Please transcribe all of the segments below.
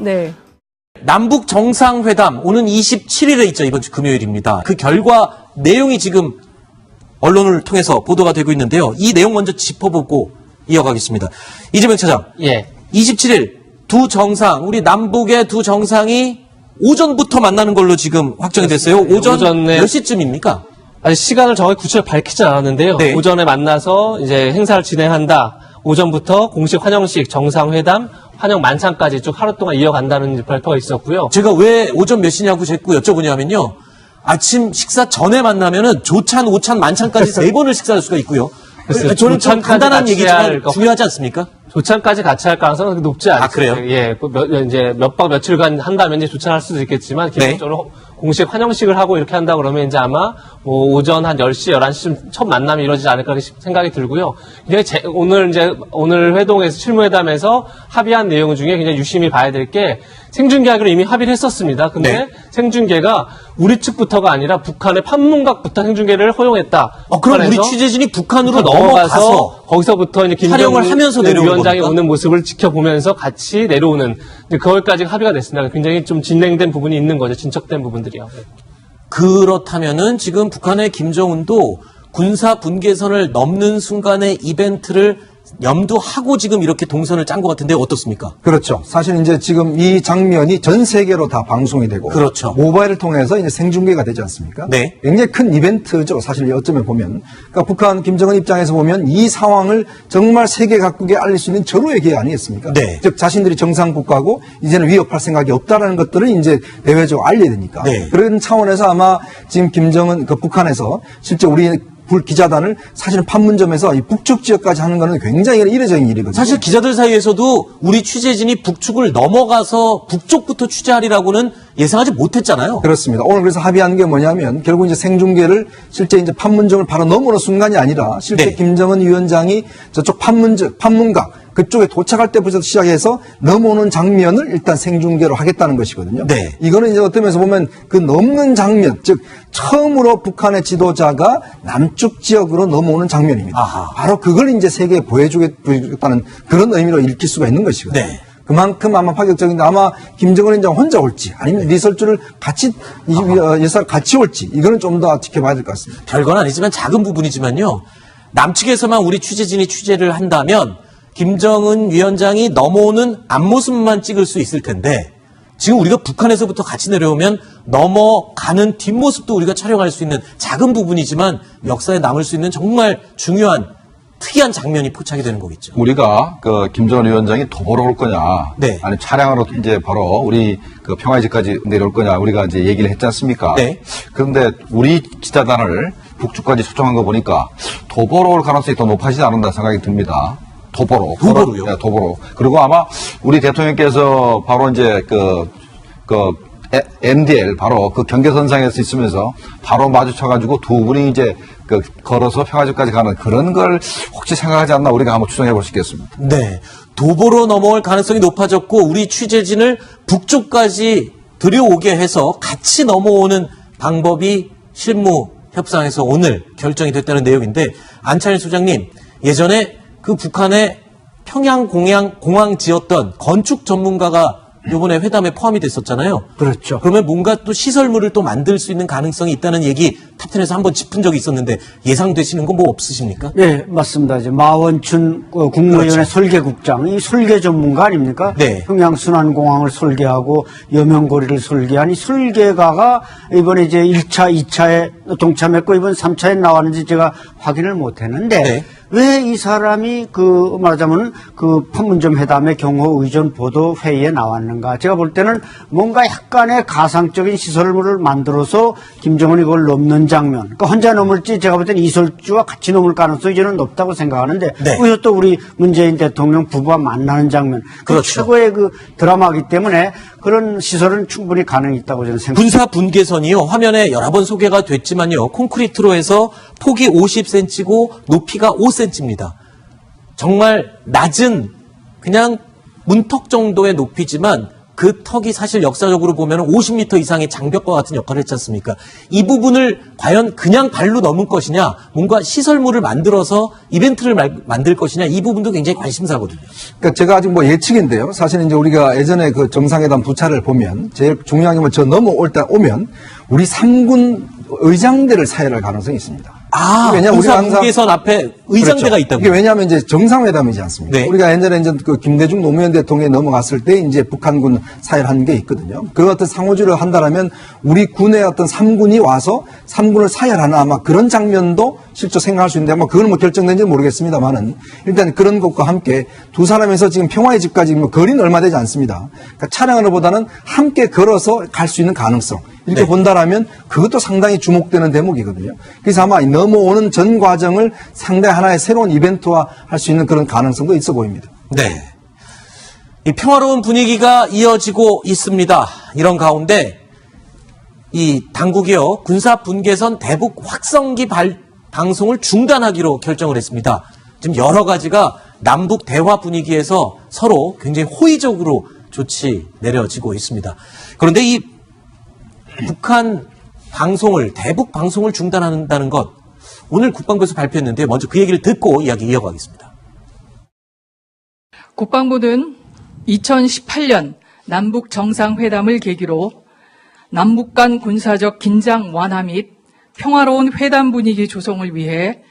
네. 남북 정상회담 오는 27일에 있죠. 이번 주 금요일입니다. 그 결과 내용이 지금 언론을 통해서 보도가 되고 있는데요. 이 내용 먼저 짚어보고 이어가겠습니다. 이재명 차장, 예. 27일 두 정상, 우리 남북의 두 정상이 오전부터 만나는 걸로 지금 확정이 됐어요. 오전 오전에- 몇 시쯤입니까? 아직 시간을 정확히 구체적으로 밝히지 않았는데요. 네. 오전에 만나서 이제 행사를 진행한다. 오전부터 공식 환영식, 정상회담, 환영 만찬까지 쭉 하루 동안 이어간다는 발표가 있었고요. 제가 왜 오전 몇 시냐고 자꾸 여쭤보냐면요. 아침 식사 전에 만나면은 조찬, 오찬, 만찬까지 세 번을 식사할 수가 있고요. 글쎄요, 저는 좀 조찬까지 간단한 같이 얘기지만 할 거- 중요하지 않습니까? 조찬까지 같이 할 가능성은 높지 않죠. 아, 그래요? 예, 그 몇, 이제 몇 박 며칠간 한다면 이제 조찬할 수도 있겠지만 네. 기본적으로 공식 환영식을 하고 이렇게 한다 그러면 이제 아마 뭐 오전 한 10시, 11시쯤 첫 만남이 이루어지지 않을까 생각이 들고요. 굉장히 제- 오늘 이제 오늘 회동에서 실무회담에서 합의한 내용 중에 굉장히 유심히 봐야 될 게 생중계하기로 이미 합의를 했었습니다. 근데 네. 생중계가 우리 측부터가 아니라 북한의 판문각부터 생중계를 허용했다. 어, 그럼 우리 취재진이 북한으로 북한 넘어가서 거기서부터 이제 김정은 하면서 위원장이 겁니까? 오는 모습을 지켜보면서 같이 내려오는 그걸까지 합의가 됐습니다. 굉장히 좀 진행된 부분이 있는 거죠. 진척된 부분들 이요. 그렇다면은 지금 북한의 김정은도 군사 분계선을 넘는 순간의 이벤트를 염두하고 지금 이렇게 동선을 짠 것 같은데 어떻습니까? 그렇죠. 사실 이제 지금 이 장면이 전 세계로 다 방송이 되고 그렇죠. 모바일을 통해서 이제 생중계가 되지 않습니까? 네. 굉장히 큰 이벤트죠. 사실 어쩌면 보면. 그러니까 북한 김정은 입장에서 보면 이 상황을 정말 세계 각국에 알릴 수 있는 절호의 기회 아니겠습니까? 네. 즉 자신들이 정상 국가고 이제는 위협할 생각이 없다라는 것들을 이제 대외적으로 알려야 되니까. 네. 그런 차원에서 아마 지금 김정은 그 북한에서 실제 우리 불 기자단을 사실은 판문점에서 이 북쪽 지역까지 하는 거는 굉장히 이례적인 일이거든요. 사실 기자들 사이에서도 우리 취재진이 북측을 넘어가서 북쪽부터 취재하리라고는 예상하지 못했잖아요. 그렇습니다. 오늘 그래서 합의한 게 뭐냐면 결국 이제 생중계를 실제 이제 판문점을 바로 넘어오는 순간이 아니라 실제 네. 김정은 위원장이 저쪽 판문점, 판문각 그쪽에 도착할 때부터 시작해서 넘어오는 장면을 일단 생중계로 하겠다는 것이거든요. 네. 이거는 이제 어떤 면에서 보면 그 넘는 장면, 즉 처음으로 북한의 지도자가 남쪽 지역으로 넘어오는 장면입니다. 아하. 바로 그걸 이제 세계에 보여주겠, 보여주겠다는 그런 의미로 읽힐 수가 있는 것이거든요. 네. 그만큼 아마 파격적인데 아마 김정은 위원장 혼자 올지 아니면 리설주를 같이 이 어, 예사 같이 올지 이거는 좀 더 지켜봐야 될 것 같습니다. 별건 아니지만 작은 부분이지만요. 남측에서만 우리 취재진이 취재를 한다면 김정은 위원장이 넘어오는 앞모습만 찍을 수 있을 텐데 지금 우리가 북한에서부터 같이 내려오면 넘어가는 뒷모습도 우리가 촬영할 수 있는 작은 부분이지만 역사에 남을 수 있는 정말 중요한 특이한 장면이 포착이 되는 거겠죠. 우리가 그 김정은 위원장이 도보로 올 거냐, 네. 아니 차량으로 이제 바로 우리 그 평화지까지 내려올 거냐 우리가 이제 얘기를 했지 않습니까? 네. 그런데 우리 기자단을 북쪽까지 초청한 거 보니까 도보로 올 가능성이 더 높아지지 않는다 생각이 듭니다. 도보로. 도보로요? 네, 도보로. 그리고 아마 우리 대통령께서 바로 이제 그, 그, 에- MDL 바로 그 경계선상에서 있으면서 바로 마주쳐가지고 두 분이 이제 그 걸어서 평화지까지 가는 그런 걸 혹시 생각하지 않나 우리가 한번 추정해 볼 수 있겠습니다. 네. 도보로 넘어올 가능성이 높아졌고 우리 취재진을 북쪽까지 들여오게 해서 같이 넘어오는 방법이 실무 협상에서 오늘 결정이 됐다는 내용인데 안찬일 소장님 예전에 그 북한의 평양 공양 공항 지었던 건축 전문가가 이번에 회담에 포함이 됐었잖아요. 그렇죠. 그러면 뭔가 또 시설물을 또 만들 수 있는 가능성이 있다는 얘기 탑텐에서 한번 짚은 적이 있었는데 예상되시는 건 뭐 없으십니까? 네, 맞습니다. 이제 마원춘 어, 국무위원회 그렇죠. 설계국장, 이 설계 전문가 아닙니까? 네. 평양순환공항을 설계하고 여명고리를 설계한 이 설계가가 이번에 이제 1차, 2차에 동참했고 이번 3차에 나왔는지 제가 확인을 못 했는데 네. 왜 이 사람이 그 말하자면 그 판문점 회담의 경호 의전 보도 회의에 나왔는가? 제가 볼 때는 뭔가 약간의 가상적인 시설물을 만들어서 김정은이 그걸 넘는 장면. 그러니까 혼자 넘을지 제가 볼 때는 이설주와 같이 넘을 가능성이 저는 높다고 생각하는데 네. 거기서 또 우리 문재인 대통령 부부와 만나는 장면. 그 그렇죠. 최고의 그 드라마이기 때문에 그런 시설은 충분히 가능이 있다고 저는 생각합니다. 군사 분계선이요. 화면에 여러 번 소개가 됐지만요. 콘크리트로 해서 폭이 50cm고 높이가 5cm입니다. 정말 낮은 그냥 문턱 정도의 높이지만 그 턱이 사실 역사적으로 보면 50m 이상의 장벽과 같은 역할을 했지 않습니까? 이 부분을 과연 그냥 발로 넘을 것이냐, 뭔가 시설물을 만들어서 이벤트를 말- 만들 것이냐, 이 부분도 굉장히 관심사거든요. 그러니까 제가 아직 뭐 예측인데요. 사실은 이제 우리가 예전에 그 정상회담 부차를 보면 제일 중요한 게 뭐 저 넘어올 때 오면 우리 삼군 의장대를 사열할 가능성이 있습니다. 아, 왜냐면 우리가 항상 군사분계선 앞에 의장대가 그렇죠. 있다고. 이게 왜냐하면 이제 정상회담이지 않습니까? 네. 우리가 예전에 이제 그 김대중 노무현 대통령이 넘어갔을 때 이제 북한군 사열한 게 있거든요. 그 어떤 상호주를 한다라면 우리 군의 어떤 삼군이 와서 삼군을 사열하나 아마 그런 장면도 실제 생각할 수 있는데 아마 그건 뭐 결정된지는 모르겠습니다만은 일단 그런 것과 함께 두 사람에서 지금 평화의 집까지 뭐 거리는 얼마 되지 않습니다. 그러니까 차량으로 보다는 함께 걸어서 갈 수 있는 가능성. 이렇게 네. 본다라면 그것도 상당히 주목되는 대목이거든요. 그래서 아마 이 넘어오는 전 과정을 상당히 하나의 새로운 이벤트화 할 수 있는 그런 가능성도 있어 보입니다. 네. 이 평화로운 분위기가 이어지고 있습니다. 이런 가운데 이 당국이요 군사 분계선 대북 확성기 발- 방송을 중단하기로 결정을 했습니다. 지금 여러 가지가 남북 대화 분위기에서 서로 굉장히 호의적으로 조치 내려지고 있습니다. 그런데 이 북한 방송을 대북 방송을 중단한다는 것 오늘 국방부에서 발표했는데 먼저 그 얘기를 듣고 이야기 이어가겠습니다. 국방부는 2018년 남북 정상회담을 계기로 남북 간 군사적 긴장 완화 및 평화로운 회담 분위기 조성을 위해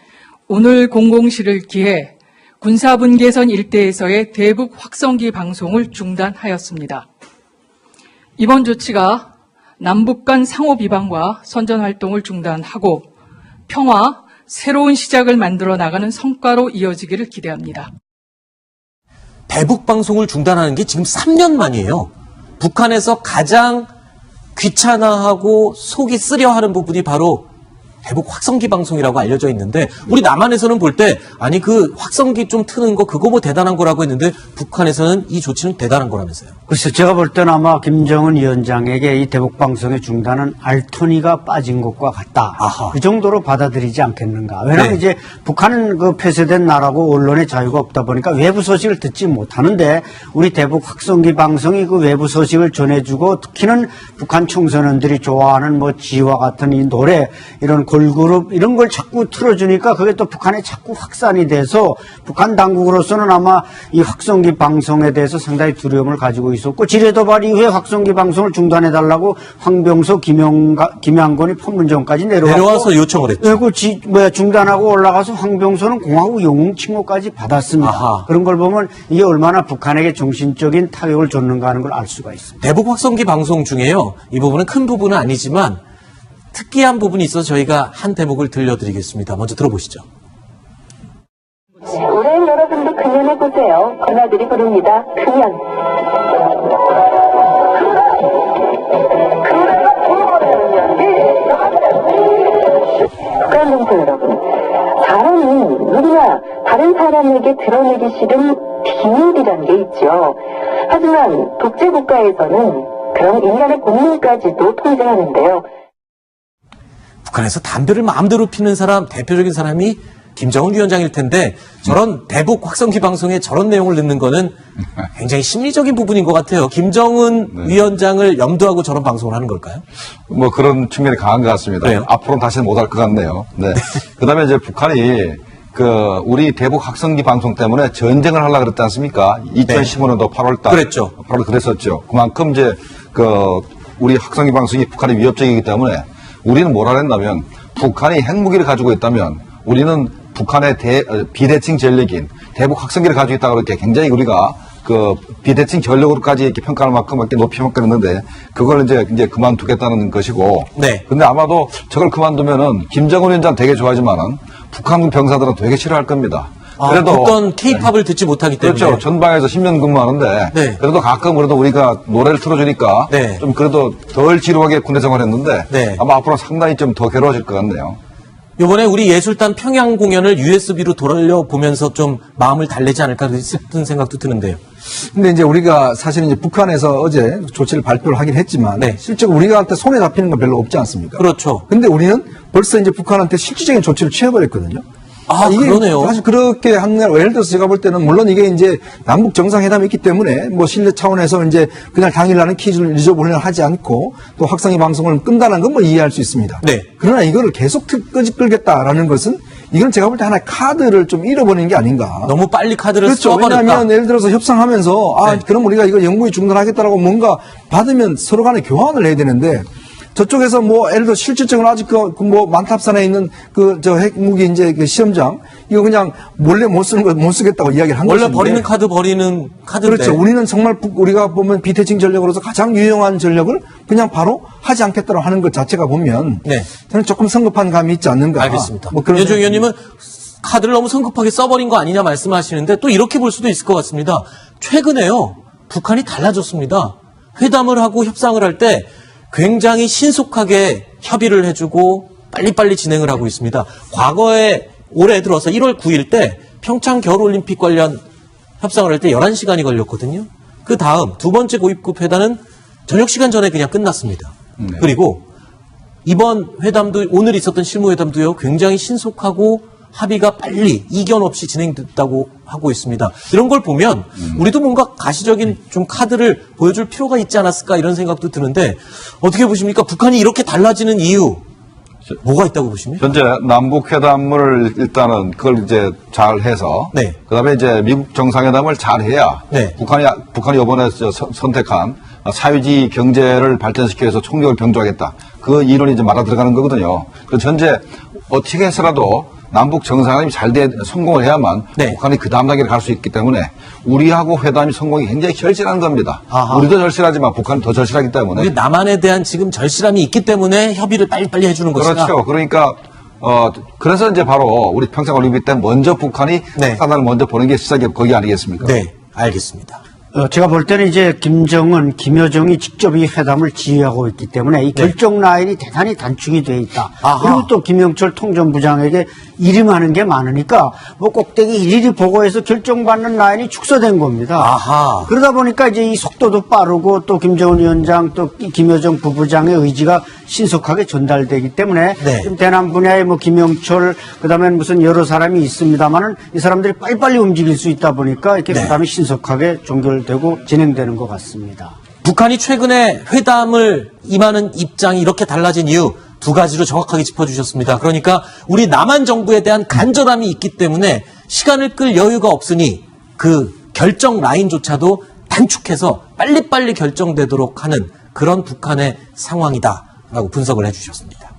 오늘 공공실을 기해 군사분계선 일대에서의 대북 확성기 방송을 중단하였습니다. 이번 조치가 남북 간 상호 비방과 선전 활동을 중단하고 평화, 새로운 시작을 만들어 나가는 성과로 이어지기를 기대합니다. 대북 방송을 중단하는 게 지금 3년 만이에요. 북한에서 가장 귀찮아하고 속이 쓰려하는 부분이 바로 대북 확성기 방송이라고 알려져 있는데 우리 남한에서는 볼 때 아니 그 확성기 좀 트는 거 그거 뭐 대단한 거라고 했는데 북한에서는 이 조치는 대단한 거라면서요. 글쎄, 제가 볼 때는 아마 김정은 위원장에게 이 대북 방송의 중단은 알토니가 빠진 것과 같다. 아하. 그 정도로 받아들이지 않겠는가. 왜냐하면 네. 이제 북한은 그 폐쇄된 나라고 언론의 자유가 없다 보니까 외부 소식을 듣지 못하는데 우리 대북 확성기 방송이 그 외부 소식을 전해주고 특히는 북한 청소년들이 좋아하는 뭐 지와 같은 이 노래 이런 걸그룹 이런 걸 자꾸 틀어주니까 그게 또 북한에 자꾸 확산이 돼서 북한 당국으로서는 아마 이 확성기 방송에 대해서 상당히 두려움을 가지고 있었고 지뢰도발 이후에 확성기 방송을 중단해달라고 황병서 김영가, 김양곤이 판문점까지 내려왔고 내려와서 요청을 했죠. 네, 그 지, 뭐야 중단하고 올라가서 황병서는 공화국 영웅 칭호까지 받았습니다. 아하. 그런 걸 보면 이게 얼마나 북한에게 정신적인 타격을 줬는가 하는 걸 알 수가 있습니다. 대북 확성기 방송 중에요. 이 부분은 큰 부분은 아니지만 특이한 부분이 있어서 저희가 한 대목을 들려드리겠습니다. 먼저 들어보시죠. 올해 여러분도 금연해 보세요. 권아들이 부릅니다. 금연. 북한동포 여러분, 사람은 누구나 다른 사람에게 드러내기 싫은 비밀이란 게 있죠. 하지만 독재 국가에서는 그런 인간의 본능까지도 통제하는데요. 북한에서 담배를 마음대로 피는 사람 대표적인 사람이 김정은 위원장일 텐데 저런 대북 확성기 방송에 저런 내용을 넣는 거는 굉장히 심리적인 부분인 것 같아요. 김정은 위원장을 염두하고 저런 방송을 하는 걸까요? 뭐 그런 측면이 강한 것 같습니다. 그래요? 앞으로는 다시는 못할 것 같네요. 네. 그 다음에 이제 북한이 그 우리 대북 확성기 방송 때문에 전쟁을 하려고 그랬지 않습니까? 2015년도 8월달. 그랬죠. 8월 그랬었죠. 그만큼 이제 그 우리 확성기 방송이 북한에 위협적이기 때문에 우리는 뭐라 했냐면 북한이 핵무기를 가지고 있다면 우리는 북한의 대, 어, 비대칭 전력인 대북 확성기를 가지고 있다고 이렇게 굉장히 우리가 그 비대칭 전력으로까지 이렇게 평가할 만큼 이렇게 높이 평가했는데 그걸 이제 이제 그만두겠다는 것이고. 네. 근데 아마도 저걸 그만두면은 김정은 위원장 되게 좋아하지만은 북한 병사들은 되게 싫어할 겁니다. 아, 어떤 케이팝을 듣지 못하기 때문에 그렇죠. 전방에서 10년 근무하는데 네. 그래도 가끔 그래도 우리가 노래를 틀어주니까 네. 좀 그래도 덜 지루하게 군대 생활했는데 네. 아마 앞으로 상당히 좀 더 괴로워질 것 같네요. 이번에 우리 예술단 평양 공연을 USB로 돌려보면서 좀 마음을 달래지 않을까 싶은 생각도 드는데요. 근데 이제 우리가 사실 이제 북한에서 어제 조치를 발표를 하긴 했지만 네. 실제로 우리한테 손에 잡히는 건 별로 없지 않습니까? 그렇죠. 근데 우리는 벌써 이제 북한한테 실질적인 조치를 취해버렸거든요. 아, 이게 그러네요. 사실 그렇게 한날 예를 들어서 제가 볼 때는 물론 이게 이제 남북 정상회담이 있기 때문에 뭐 신뢰 차원에서 이제 그날 당일날은 퀴즈를 리저블을 하지 않고 또 확성기 방송을 끈다는 건 뭐 이해할 수 있습니다. 네. 그러나 이거를 계속 틀- 끄- 끌겠다라는 것은 이건 제가 볼 때 하나의 카드를 좀 잃어버리는 게 아닌가. 너무 빨리 카드를 그렇죠. 써버렸다. 왜냐하면 예를 들어서 협상하면서 아 네. 그럼 우리가 이거 영구히 중단하겠다라고 뭔가 받으면 서로 간에 교환을 해야 되는데 저쪽에서 뭐 예를 들어 실질적으로 아직 그뭐 만탑산에 있는 그 저 핵무기 이제 그 시험장 이거 그냥 몰래 못 쓰는 거 못 쓰겠다고 이야기를 한 원래 것인데 버리는 카드 버리는 카드인데. 그렇죠. 우리는 정말 북- 우리가 보면 비대칭 전력으로서 가장 유용한 전력을 그냥 바로 하지 않겠다고 하는 것 자체가 보면 네. 저는 조금 성급한 감이 있지 않는가. 알겠습니다. 뭐 그런 연중 의원님은 카드를 너무 성급하게 써버린 거 아니냐 말씀하시는데 또 이렇게 볼 수도 있을 것 같습니다. 최근에요, 북한이 달라졌습니다. 회담을 하고 협상을 할때 굉장히 신속하게 협의를 해주고 빨리빨리 진행을 하고 있습니다. 과거에 올해 들어서 1월 9일 때 평창 겨울올림픽 관련 협상을 할 때 11시간이 걸렸거든요. 그 다음 두 번째 고위급 회담은 저녁 시간 전에 그냥 끝났습니다. 그리고 이번 회담도 오늘 있었던 실무회담도요 굉장히 신속하고 합의가 빨리 이견 없이 진행됐다고 하고 있습니다. 이런 걸 보면 우리도 뭔가 가시적인 좀 카드를 보여줄 필요가 있지 않았을까 이런 생각도 드는데 어떻게 보십니까? 북한이 이렇게 달라지는 이유 뭐가 있다고 보십니까? 현재 남북 회담을 일단은 그걸 이제 잘 해서 네. 그다음에 이제 미국 정상회담을 잘 해야 네. 북한이 북한이 이번에 선- 선택한 사회주의 경제를 발전시키기 위해서 총력을 병조하겠다. 그 이론이 이제 말아 들어가는 거거든요. 그래서 현재 어떻게 해서라도 남북 정상회담이 잘 돼, 성공을 해야만 네. 북한이 그 다음 단계를 갈 수 있기 때문에 우리하고 회담이 성공이 굉장히 절실한 겁니다. 아하. 우리도 절실하지만 북한이 더 절실하기 때문에 우리 남한에 대한 지금 절실함이 있기 때문에 협의를 빨리빨리 해주는 것이다. 그렇죠. 그러니까 어 그래서 이제 바로 우리 평창 올림픽 때 먼저 북한이 네. 사단을 먼저 보는 게 시작이 거기 아니겠습니까? 네, 알겠습니다. 어, 제가 볼 때는 이제 김정은, 김여정이 직접 이 회담을 지휘하고 있기 때문에 이 결정 라인이 대단히 단축이 돼 있다. 네. 아하. 그리고 또 김영철 통전부장에게 많은 게 많으니까 뭐 꼭대기 일일이 보고해서 결정받는 라인이 축소된 겁니다. 아하. 그러다 보니까 이제 이 속도도 빠르고 또 김정은 위원장 또 김여정 부부장의 의지가 신속하게 전달되기 때문에 네. 좀 대남 분야에 뭐 김영철 그다음에 무슨 여러 사람이 있습니다만은 이 사람들이 빨리빨리 움직일 수 있다 보니까 이렇게 네. 회담이 신속하게 종결 되고 진행되는 것 같습니다. 북한이 최근에 회담을 임하는 입장이 이렇게 달라진 이유 두 가지로 정확하게 짚어주셨습니다. 그러니까 우리 남한 정부에 대한 간절함이 있기 때문에 시간을 끌 여유가 없으니 그 결정 라인조차도 단축해서 빨리빨리 결정되도록 하는 그런 북한의 상황이다라고 분석을 해주셨습니다.